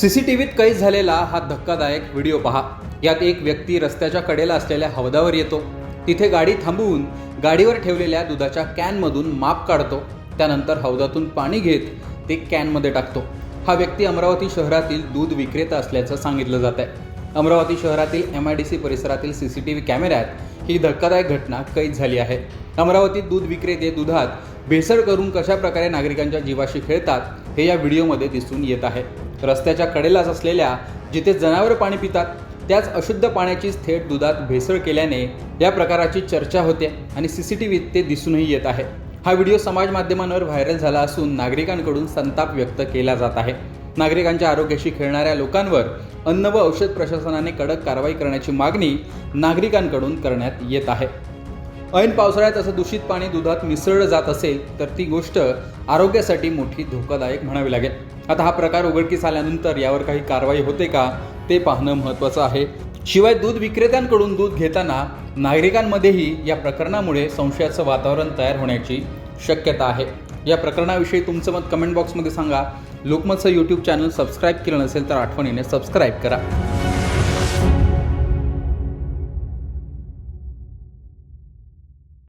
सीसीटीव्हीत कैद झालेला हा धक्कादायक व्हिडिओ पहा. यात एक व्यक्ती रस्त्याच्या कडेला असलेल्या हौदावर येतो. तिथे गाडी थांबवून गाडीवर ठेवलेल्या दुधाच्या कॅनमधून माप काढतो. त्यानंतर हौदातून पाणी घेत ते कॅनमध्ये टाकतो. हा व्यक्ती अमरावती शहरातील दूध विक्रेता असल्याचं सांगितलं जात आहे अमरावती शहरातील एम आय डी सी परिसरातील सी सी टी व्ही कॅमेऱ्यात ही धक्कादायक घटना कैद झाली आहे. अमरावतीत दूध विक्रेते दुधात भेसळ करून कशा प्रकारे नागरिकांच्या जीवाशी खेळतात हे या व्हिडिओमध्ये दिसून येत आहे. रस्त्याच्या कडेलाच असलेल्या जिथे जनावरं पाणी पितात त्याच अशुद्ध पाण्याचीच थेट दुधात भेसळ केल्याने या प्रकाराची चर्चा होते आणि सी सी टी व्हीत ते दिसूनही येत आहे. हा व्हिडिओ समाज माध्यमांवर व्हायरल झाला असून नागरिकांकडून संताप व्यक्त केला जात आहे. नागरिकांच्या आरोग्याशी खेळणाऱ्या लोकांवर अन्न व औषध प्रशासनाने कडक कारवाई करण्याची मागणी नागरिकांकडून करण्यात येत आहे. ऐन पावसाळ्यात असं दूषित पाणी दुधात मिसळलं जात असेल तर ती गोष्ट आरोग्यासाठी मोठी धोकादायक म्हणावी लागेल. आता हा प्रकार उघडकीस आल्यानंतर यावर काही कारवाई होते का ते पाहणं महत्त्वाचं आहे. शिवाय दूध विक्रेत्यांकडून दूध घेताना नागरिकांमध्येही या प्रकरणामुळे संशयाचं वातावरण तयार होण्याची शक्यता आहे. या प्रकरणाविषयी तुमचं मत कमेंट बॉक्समध्ये सांगा. लोकमतचं यूट्यूब चॅनल सबस्क्राईब केलं नसेल तर आठवणीने सबस्क्राईब करा.